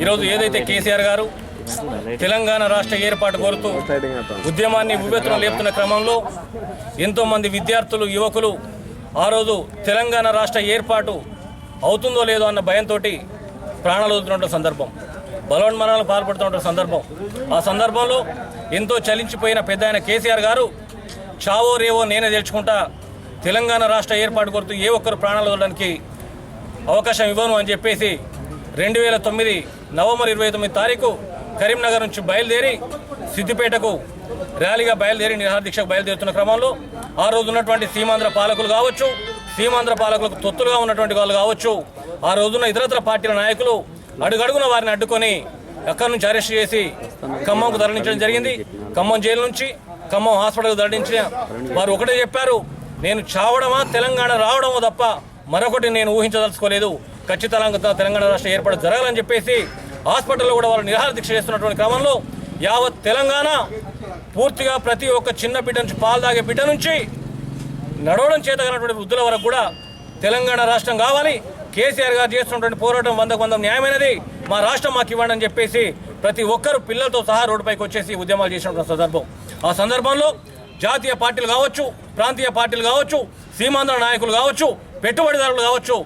ఈరోజు ఏదైతే కేసీఆర్ గారు తెలంగాణ రాష్ట్ర ఏర్పాటు కోరుతూ ఉద్యమాన్ని ఉవ్వెత్తున లేపుతున్న క్రమంలో ఎంతోమంది విద్యార్థులు యువకులు ఆ రోజు తెలంగాణ రాష్ట్ర ఏర్పాటు అవుతుందో లేదో అన్న భయంతో ప్రాణాలు వదులుతున్న సందర్భం బలవన్మరణాలు పాల్పడుతున్న సందర్భం. ఆ సందర్భంలో ఎంతో చలించిపోయిన పెద్ద ఆయన కేసీఆర్ గారు చావో రేవో నేనే తెలుసుకుంటా తెలంగాణ రాష్ట్ర ఏర్పాటు కోరుతూ ఏ ఒక్కరు ప్రాణాలు వదలడానికి అవకాశం ఇవ్వను అని చెప్పేసి రెండు వేల తొమ్మిది నవంబర్ ఇరవై తొమ్మిది తారీఖు కరీంనగర్ నుంచి బయలుదేరి సిద్దిపేటకు ర్యాలీగా బయలుదేరి నిరాహారదీక్షకు బయలుదేరుతున్న క్రమంలో ఆ రోజు ఉన్నటువంటి సీమాంధ్ర పాలకులు కావచ్చు సీమాంధ్ర పాలకులకు తొత్తులుగా ఉన్నటువంటి వాళ్ళు కావచ్చు ఆ రోజున్న ఇతరత్ర పార్టీల నాయకులు అడుగడుగున వారిని అడ్డుకొని అక్కడి నుంచి అరెస్ట్ చేసి ఖమ్మంకు తరలించడం జరిగింది. ఖమ్మం జైలు నుంచి ఖమ్మం హాస్పిటల్కు తరలించిన వారు ఒకటే చెప్పారు నేను చావడమా తెలంగాణ రావడమో తప్ప మరొకటి నేను ఊహించదలుచుకోలేదు. ఖచ్చితంగా తెలంగాణ రాష్ట్ర ఏర్పాటు జరగాలని చెప్పేసి హాస్పిటల్లో కూడా వాళ్ళు నిరాహార దీక్ష చేస్తున్నటువంటి క్రమంలో యావత్ తెలంగాణ పూర్తిగా ప్రతి ఒక్క చిన్న బిడ్డ నుంచి పాలు తాగే బిడ్డ నుంచి నడవడం చేతగినటువంటి వృద్ధుల వరకు కూడా తెలంగాణ రాష్ట్రం కావాలి. కేసీఆర్ గారు చేస్తున్నటువంటి పోరాటం వందకు వంద న్యాయమైనది. మా రాష్ట్రం మాకు ఇవ్వండి అని చెప్పేసి ప్రతి ఒక్కరు పిల్లలతో సహా రోడ్డుపైకి వచ్చేసి ఉద్యమాలు చేసినటువంటి సందర్భం. ఆ సందర్భంలో జాతీయ పార్టీలు కావచ్చు ప్రాంతీయ పార్టీలు కావచ్చు సీమాంధ్ర నాయకులు కావచ్చు పెట్టుబడిదారులు కావచ్చు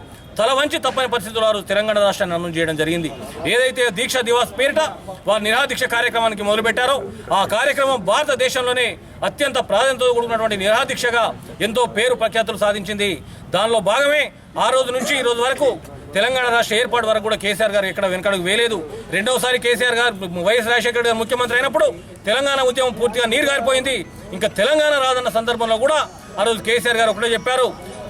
తల వంచి తప్పని పరిస్థితులు వారు తెలంగాణ రాష్ట్రాన్ని అమలు చేయడం జరిగింది. ఏదైతే దీక్ష దివాస్ పేరిట వారు నిరాదీక్ష కార్యక్రమానికి మొదలుపెట్టారో ఆ కార్యక్రమం భారతదేశంలోనే అత్యంత ప్రాధాన్యతతో కూడుకున్నటువంటి నిరాదీక్షగా ఎంతో పేరు ప్రఖ్యాతులు సాధించింది. దానిలో భాగమే ఆ రోజు నుంచి ఈ రోజు వరకు తెలంగాణ రాష్ట్ర ఏర్పాటు వరకు కూడా కేసీఆర్ గారు ఎక్కడ వెనకడుగు వేయలేదు. రెండవసారి కేసీఆర్ గారు వైఎస్ రాజశేఖర గారు ముఖ్యమంత్రి అయినప్పుడు తెలంగాణ ఉద్యమం పూర్తిగా నీరు గారిపోయింది. ఇంకా తెలంగాణ రాదన్న సందర్భంలో కూడా ఆ రోజు కేసీఆర్ గారు ఒకటే చెప్పారు.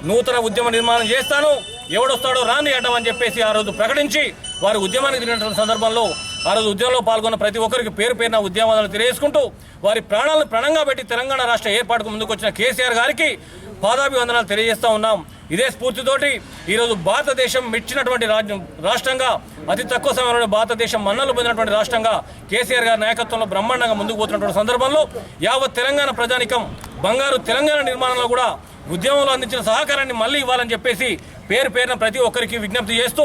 నూతన ఉద్యమ నిర్మాణం చేస్తాను. ఎవడొస్తాడో రాని అడ్డం అని చెప్పేసి ఆ రోజు ప్రకటించి వారు ఉద్యమానికి దిగినటువంటి సందర్భంలో ఆ రోజు ఉద్యమంలో పాల్గొన్న ప్రతి ఒక్కరికి పేరు పేరున ఉద్యమాలను తెలియజేసుకుంటూ వారి ప్రాణాలను ప్రణంగా పెట్టి తెలంగాణ రాష్ట్ర ఏర్పాటుకు ముందుకు వచ్చిన కేసీఆర్ గారికి పాదాభివందనాలు తెలియజేస్తా ఉన్నాం. ఇదే స్ఫూర్తితోటి ఈరోజు భారతదేశం మెచ్చినటువంటి రాజ్యం రాష్ట్రంగా అతి తక్కువ సమయంలో భారతదేశం మన్నలు పొందినటువంటి రాష్ట్రంగా కేసీఆర్ గారి నాయకత్వంలో బ్రహ్మాండంగా ముందుకు పోతున్నటువంటి సందర్భంలో యావత్ తెలంగాణ ప్రజానికం బంగారు తెలంగాణ నిర్మాణంలో కూడా ఉద్యమంలో అందించిన సహకారాన్ని మళ్ళీ ఇవ్వాలని చెప్పేసి పేరు పేరున ప్రతి ఒక్కరికి విజ్ఞప్తి చేస్తూ